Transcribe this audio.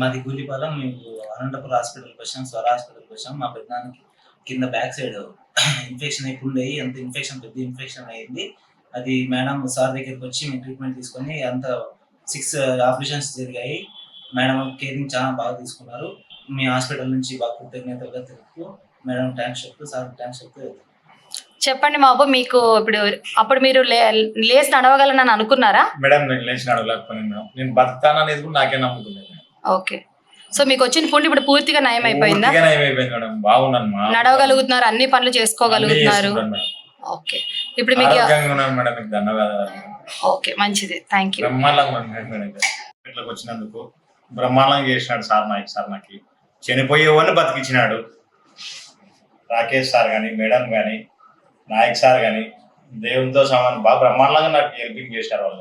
మాది గూలిపాలెం మేము అనంతపురం హాస్పిటల్కి వచ్చాం స్వర హాస్పిటల్కి వచ్చాం. మా పెద్దనాన్నకి కింద బ్యాక్ సైడ్ ఇన్ఫెక్షన్ అయిపోయి అయ్యి అంత ఇన్ఫెక్షన్ పెద్ద ఇన్ఫెక్షన్ అయింది. అది మేడం సార్ దగ్గరికి వచ్చి మేము ట్రీట్మెంట్ తీసుకొని అంత సిక్స్ ఆపరేషన్స్ జరిగాయి. మేడం కేరింగ్ చాలా బాగా తీసుకున్నారు. మీ హాస్పిటల్ నుంచి బాగా కృతజ్ఞతలుగా తెలుపుతూ మేడం థ్యాంక్స్ చెప్తూ సార్ థ్యాంక్స్ చెప్తూ చెప్పండి బాబు మీకు ఇప్పుడు అప్పుడు మీరు లే లేచి నడవగలనని అనుకున్నారా? మేడం నేను లేచి నడవలేకపోయాను మేడం. నేను బతుకుతాననేది కూడా నాకే నమ్ముతుంది. ఓకే. సో మీకు వచ్చిన పుండు ఇప్పుడు పూర్తిగా నయం అయిపోయిందా పూర్తిగానే ఏమైపోయింది మేడం. బాగున్నాను మా నడవగలుగుతున్నారు అన్ని పనులు అన్నీ చేసుకోగలుగుతున్నారు చేసుకుంటాను మేడం. ఓకే. ఇప్పుడు మీకు ఆరోగ్యంగా ఉన్నాను మేడం మీకు ధన్యవాదాలు. ఓకే మంచిది. థ్యాంక్ యూ బ్రహ్మాండంగా మేడం వచ్చినందుకు బ్రహ్మాండంగా చేసినాడు సార్ నాయక్ సార్ నాకు. చనిపోయే వాళ్ళు బతికించినాడు రాకేష్ సార్ కానీ మేడం కానీ నాయక్ సార్ కానీ దేవునితో సమానం. బాగా బ్రహ్మాండంగా నాకు హెల్పింగ్ చేశారు వాళ్ళు.